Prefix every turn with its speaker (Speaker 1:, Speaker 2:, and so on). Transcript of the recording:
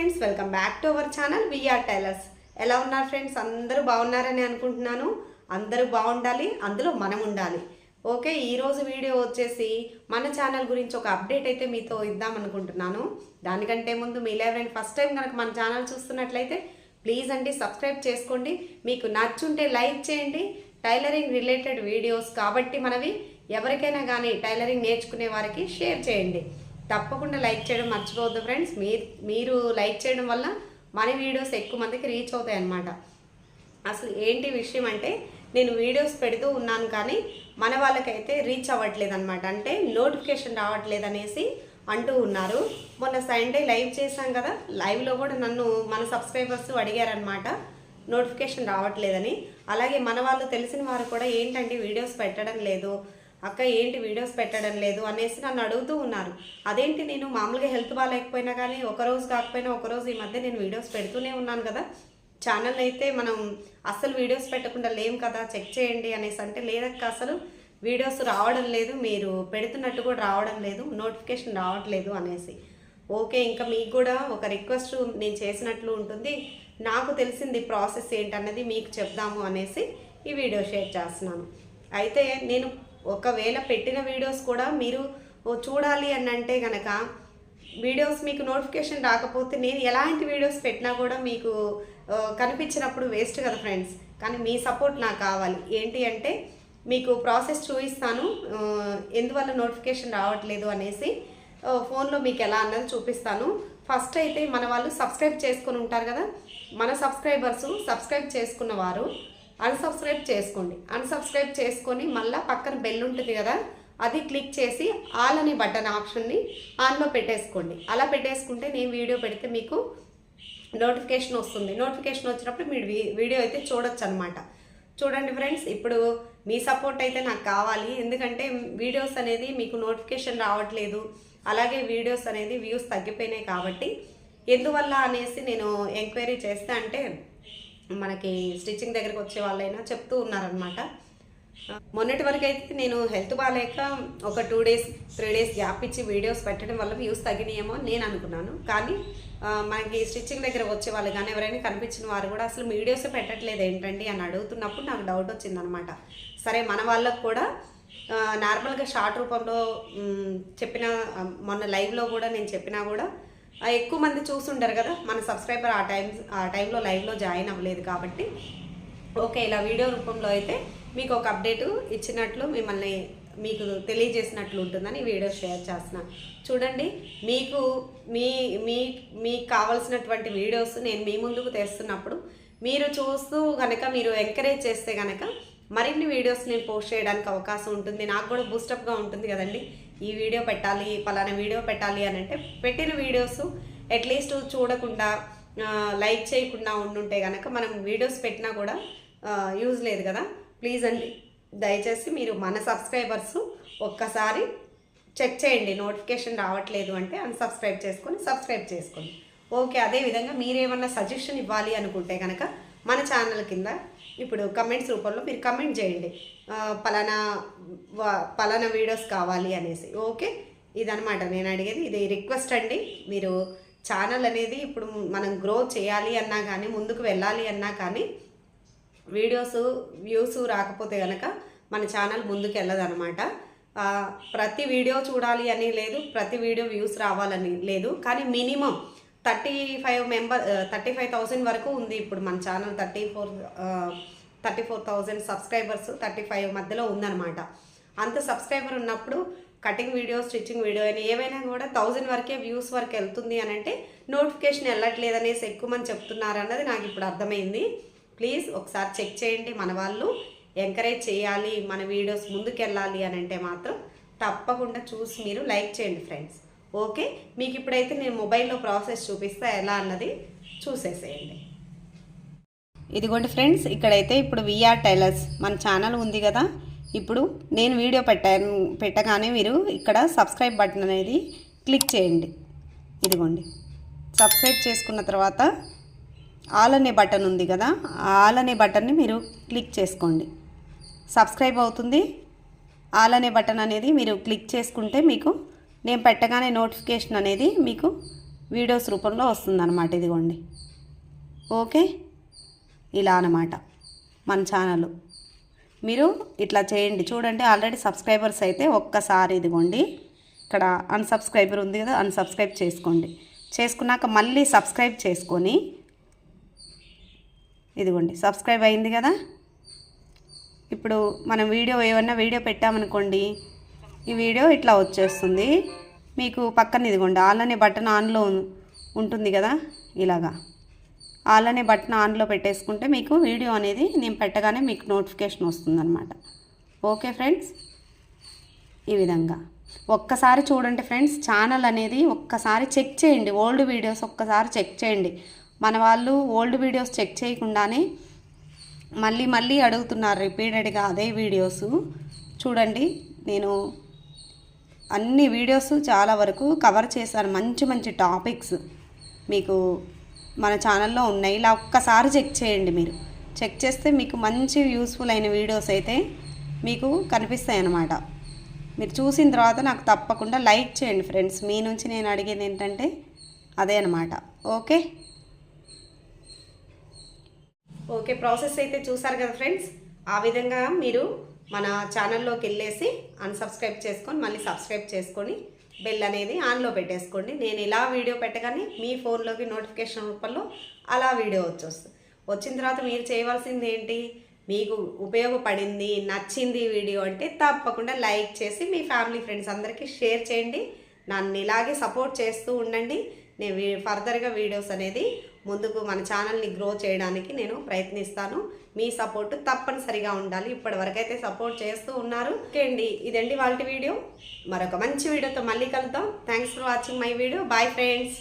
Speaker 1: Friends welcome back to our channel V R tailors ఎలా ఉన్నారు friends అందరూ బాగున్నారని అనుకుంటున్నాను. అందరూ బాగుండాలి అందులో మనం ఉండాలి. ఓకే ఈరోజు వీడియో వచ్చేసి మన ఛానల్ గురించి ఒక అప్డేట్ అయితే మీతో ఇద్దాం అనుకుంటున్నాను. దానికంటే ముందు మీ ఎవరైనా ఫస్ట్ టైం కనుక మన ఛానల్ చూస్తున్నట్లయితే ప్లీజ్ అండి సబ్స్క్రైబ్ చేసుకోండి. మీకు నచ్చుంటే లైక్ చేయండి. టైలరింగ్ రిలేటెడ్ వీడియోస్ కాబట్టి మనవి ఎవరికైనా కానీ టైలరింగ్ నేర్చుకునే వారికి షేర్ చేయండి. తప్పకుండా లైక్ చేయడం మర్చిపోవద్దు ఫ్రెండ్స్. మీరు మీరు లైక్ చేయడం వల్ల మన వీడియోస్ ఎక్కువ మందికి రీచ్ అవుతాయి అన్నమాట. అసలు ఏంటి విషయం అంటే నేను వీడియోస్ పెడుతూ ఉన్నాను కానీ మన వాళ్ళకైతే రీచ్ అవ్వట్లేదు అనమాట అంటే నోటిఫికేషన్ రావట్లేదు అనేసి అంటూ ఉన్నారు. మొన్న సండే లైవ్ చేశాం కదా లైవ్లో కూడా నన్ను మన సబ్స్క్రైబర్స్ అడిగారనమాట నోటిఫికేషన్ రావట్లేదని. అలాగే మన వాళ్ళు తెలిసిన వారు కూడా ఏంటంటే వీడియోస్ పెట్టడం లేదు అక్క ఏంటి వీడియోస్ పెట్టడం లేదు అనేసి నన్ను అడుగుతూ ఉన్నారు. అదేంటి నేను మామూలుగా హెల్త్ బాగాలేకపోయినా కానీ ఒక రోజు కాకపోయినా ఒకరోజు ఈ మధ్య నేను వీడియోస్ పెడుతూనే ఉన్నాను కదా. ఛానల్ అయితే మనం అస్సలు వీడియోస్ పెట్టకుండా లేం కదా చెక్ చేయండి అనేసి అంటే లేదక్క అసలు వీడియోస్ రావడం లేదు మీరు పెడుతున్నట్టు కూడా రావడం లేదు నోటిఫికేషన్ రావట్లేదు అనేసి. ఓకే ఇంకా మీకు కూడా ఒక రిక్వెస్ట్ నేను చేసినట్లు ఉంటుంది. నాకు తెలిసింది ప్రాసెస్ ఏంటన్నది మీకు చెప్దాము అనేసి ఈ వీడియో షేర్ చేస్తున్నాను. అయితే నేను ఒకవేళ పెట్టిన వీడియోస్ కూడా మీరు చూడాలి అని అంటే కనుక వీడియోస్ మీకు నోటిఫికేషన్ రాకపోతే నేను ఎలాంటి వీడియోస్ పెట్టినా కూడా మీకు కనిపించినప్పుడు వేస్ట్ కదా ఫ్రెండ్స్ కానీ మీ సపోర్ట్ నాకు కావాలి. ఏంటి అంటే మీకు ప్రాసెస్ చూపిస్తాను ఎందువల్ల నోటిఫికేషన్ రావట్లేదు అనేసి ఫోన్లో మీకు ఎలా అన్నది చూపిస్తాను. ఫస్ట్ అయితే మన వాళ్ళు సబ్స్క్రైబ్ చేసుకుని ఉంటారు కదా మన సబ్స్క్రైబర్స్ సబ్స్క్రైబ్ చేసుకున్న వారు అన్సబ్స్క్రైబ్ చేసుకోండి. అన్సబ్స్క్రైబ్ చేసుకొని మళ్ళీ పక్కన బెల్ ఉంటుంది కదా అది క్లిక్ చేసి ఆల్ అనే బటన్ ఆప్షన్ని ఆన్లో పెట్టేసుకోండి. అలా పెట్టేసుకుంటే నేను వీడియో పెడితే మీకు నోటిఫికేషన్ వస్తుంది. నోటిఫికేషన్ వచ్చినప్పుడు మీరు వీ- వీడియో అయితే చూడొచ్చు అనమాట చూడండి ఫ్రెండ్స్ ఇప్పుడు మీ సపోర్ట్ అయితే నాకు కావాలి. ఎందుకంటే వీడియోస్ అనేది మీకు నోటిఫికేషన్ రావట్లేదు. అలాగే వీడియోస్ అనేది వ్యూస్ తగ్గిపోయినాయి కాబట్టి ఎందువల్ల అనేసి నేను ఎంక్వైరీ చేస్తే అంటే మనకి స్టిచ్చింగ్ దగ్గరికి వచ్చే వాళ్ళైనా చెప్తూ ఉన్నారనమాట మొన్నటి వరకు అయితే నేను హెల్త్ బాగాలేక ఒక two days three days gap ఇచ్చి వీడియోస్ పెట్టడం వల్ల వ్యూస్ తగ్గినాయేమో అని నేను అనుకున్నాను. కానీ మనకి స్టిచ్చింగ్ దగ్గర వచ్చే వాళ్ళు కానీ ఎవరైనా కనిపించిన వారు కూడా అసలు వీడియోస్ పెట్టట్లేదు ఏంటండి అని అడుగుతున్నప్పుడు నాకు డౌట్ వచ్చిందనమాట సరే మన వాళ్ళకు కూడా నార్మల్గా షార్ట్ రూపంలో చెప్పిన మొన్న లైవ్లో కూడా నేను చెప్పినా కూడా ఎక్కువ మంది చూసుంటారు కదా మన సబ్స్క్రైబర్ ఆ టైం ఆ టైంలో లైవ్లో జాయిన్ అవ్వలేదు కాబట్టి. ఓకే ఇలా వీడియో రూపంలో అయితే మీకు ఒక అప్డేట్ ఇచ్చినట్లు మిమ్మల్ని మీకు తెలియజేసినట్లు ఉంటుందని వీడియో షేర్ చేస్తున్నా. చూడండి మీకు మీ మీ మీకు కావలసినటువంటి వీడియోస్ నేను మీ ముందుకు తెస్తున్నప్పుడు మీరు చూస్తూ కనుక మీరు ఎంకరేజ్ చేస్తే కనుక మరిన్ని వీడియోస్ నేను పోస్ట్ చేయడానికి అవకాశం ఉంటుంది. నాకు కూడా బూస్టప్గా ఉంటుంది కదండి. ఈ వీడియో పెట్టాలి పలానా వీడియో పెట్టాలి అని అంటే పెట్టిన వీడియోస్ అట్లీస్ట్ చూడకుండా లైక్ చేయకుండా ఉండుంటే కనుక మనం వీడియోస్ పెట్టినా కూడా యూజ్ లేదు కదా. ప్లీజ్ అండి దయచేసి మీరు మన సబ్స్క్రైబర్స్ ఒక్కసారి చెక్ చేయండి నోటిఫికేషన్ రావట్లేదు అంటే అన్సబ్స్క్రైబ్ చేసుకొని సబ్స్క్రైబ్ చేసుకోండి. ఓకే అదేవిధంగా మీరేమన్నా సజెషన్ ఇవ్వాలి అనుకుంటే కనుక మన ఛానల్ కింద ఇప్పుడు కమెంట్స్ రూపంలో మీరు కమెంట్ చేయండి. పలానా పలానా వీడియోస్ కావాలి అనేసి. ఓకే ఇదనమాట నేను అడిగేది ఇది రిక్వెస్ట్ అండి. మీరు ఛానల్ అనేది ఇప్పుడు మనం గ్రో చేయాలి అన్నా కానీ ముందుకు వెళ్ళాలి అన్నా కానీ వీడియోస్ వ్యూస్ రాకపోతే కనుక మన ఛానల్ ముందుకు వెళ్ళదనమాట ప్రతి వీడియో చూడాలి అని లేదు ప్రతి వీడియో వ్యూస్ రావాలని లేదు. కానీ minimum thirty five member thirty five thousand వరకు ఉంది ఇప్పుడు మన channel. Thirty four thirty four thousand subscribers thirty five మధ్యలో ఉందన్నమాట. అంత సబ్స్క్రైబర్ ఉన్నప్పుడు కటింగ్ వీడియో స్టిచ్చింగ్ వీడియో అయినా ఏవైనా కూడా థౌజండ్ వరకే వ్యూస్ వరకు వెళ్తుంది అని అంటే నోటిఫికేషన్ వెళ్ళట్లేదు అనేసి ఎక్కువ మంది చెప్తున్నారు అన్నది నాకు ఇప్పుడు అర్థమైంది. ప్లీజ్ ఒకసారి చెక్ చేయండి మన వాళ్ళు. ఎంకరేజ్ చేయాలి మన వీడియోస్ ముందుకెళ్ళాలి అని అంటే మాత్రం తప్పకుండా చూసి మీరు లైక్ చేయండి ఫ్రెండ్స్. ఓకే? మీకు ఇప్పుడైతే నేను మొబైల్లో ప్రాసెస్ చూపిస్తా ఎలా అన్నది చూసేసేయండి. ఇదిగోండి ఫ్రెండ్స్ ఇక్కడైతే ఇప్పుడు విఆర్ టైలర్స్ మన ఛానల్ ఉంది కదా. ఇప్పుడు నేను వీడియో పెట్టాను పెట్టగానే మీరు ఇక్కడ సబ్స్క్రైబ్ బటన్ అనేది క్లిక్ చేయండి. ఇదిగోండి. సబ్స్క్రైబ్ చేసుకున్న తర్వాత ఆల్ అనే బటన్ ఉంది కదా ఆల్ అనే బటన్ని మీరు క్లిక్ చేసుకోండి. సబ్స్క్రైబ్ అవుతుంది. ఆల్ అనే బటన్ అనేది మీరు క్లిక్ చేసుకుంటే మీకు నేను పెట్టగానే నోటిఫికేషన్ అనేది మీకు వీడియోస్ రూపంలో వస్తుందన్నమాట ఇదిగోండి. ఓకే? ఇలా అన్నమాట మన ఛానల్. మీరు ఇట్లా చేయండి. చూడండి ఆల్రెడీ సబ్స్క్రైబర్స్ అయితే ఒక్కసారి ఇదిగోండి. ఇక్కడ అన్సబ్స్క్రైబర్ ఉంది కదా అన్సబ్స్క్రైబ్ చేసుకోండి. చేసుకున్నాక మళ్ళీ సబ్స్క్రైబ్ చేసుకొని ఇదిగోండి సబ్స్క్రైబ్ అయింది కదా? ఇప్పుడు మనం వీడియో ఏమన్నా వీడియో పెట్టామనుకోండి ఈ వీడియో ఇట్లా వచ్చేస్తుంది. మీకు పక్కన ఇదిగోండి ఆల్ బటన్ ఆన్లో ఉంటుంది కదా? ఇలాగా. ఆల్ బటన్ ఆన్లో పెట్టేసుకుంటే మీకు వీడియో అనేది నేను పెట్టగానే మీకు నోటిఫికేషన్ వస్తుందన్నమాట. Okay friends? ఈ విధంగా. ఒక్కసారి చూడండి ఫ్రెండ్స్ ఛానల్ అనేది ఒక్కసారి చెక్ చేయండి. ఓల్డ్ వీడియోస్ ఒక్కసారి చెక్ చేయండి. మన వాళ్ళు ఓల్డ్ వీడియోస్ చెక్ చేయకుండానే మళ్ళీ మళ్ళీ అడుగుతున్నారు రిపీటెడ్గా అదే వీడియోస్. చూడండి నేను అన్ని వీడియోస్ చాలా వరకు కవర్ చేశాను మంచి మంచి టాపిక్స్ మీకు మన ఛానల్లో ఉన్నాయి. ఇలా ఒక్కసారి చెక్ చేయండి మీరు. చెక్ చేస్తే మీకు మంచి యూస్ఫుల్ అయిన వీడియోస్ అయితే మీకు కనిపిస్తాయి అన్నమాట మీరు చూసిన తర్వాత నాకు తప్పకుండా లైక్ చేయండి ఫ్రెండ్స్. మీ నుంచి నేను అడిగేది ఏంటంటే అదే అనమాట ఓకే? ఓకే ప్రాసెస్ అయితే చూసారు కదా ఫ్రెండ్స్. ఆ విధంగా మీరు మన ఛానల్లోకి వెళ్ళేసి అన్సబ్స్క్రైబ్ చేసుకొని మళ్ళీ సబ్స్క్రైబ్ చేసుకొని బెల్ అనేది ఆన్లో పెట్టేసుకోండి. నేను ఇలా వీడియో పెట్టగానే మీ ఫోన్లోకి నోటిఫికేషన్ రూపంలో అలా వీడియో వచ్చేస్తుంది వచ్చిన తర్వాత మీరు చేయవలసింది ఏంటి? మీకు ఉపయోగపడింది నచ్చింది వీడియో అంటే తప్పకుండా లైక్ చేసి మీ ఫ్యామిలీ ఫ్రెండ్స్ అందరికీ షేర్ చేయండి. నన్ను ఇలాగే సపోర్ట్ చేస్తూ ఉండండి. నేను ఫర్దర్గా వీడియోస్ అనేది ముందుకు మన ఛానల్ని గ్రో చేయడానికి నేను ప్రయత్నిస్తాను. మీ సపోర్ట్ తప్పనిసరిగా ఉండాలి. ఇప్పటివరకైతే సపోర్ట్ చేస్తూ ఉన్నారు. ఓకే అండి ఇదండి వాళ్ళ వీడియో మరొక మంచి వీడియోతో మళ్ళీ కలుద్దాం. Thanks for watching my video bye friends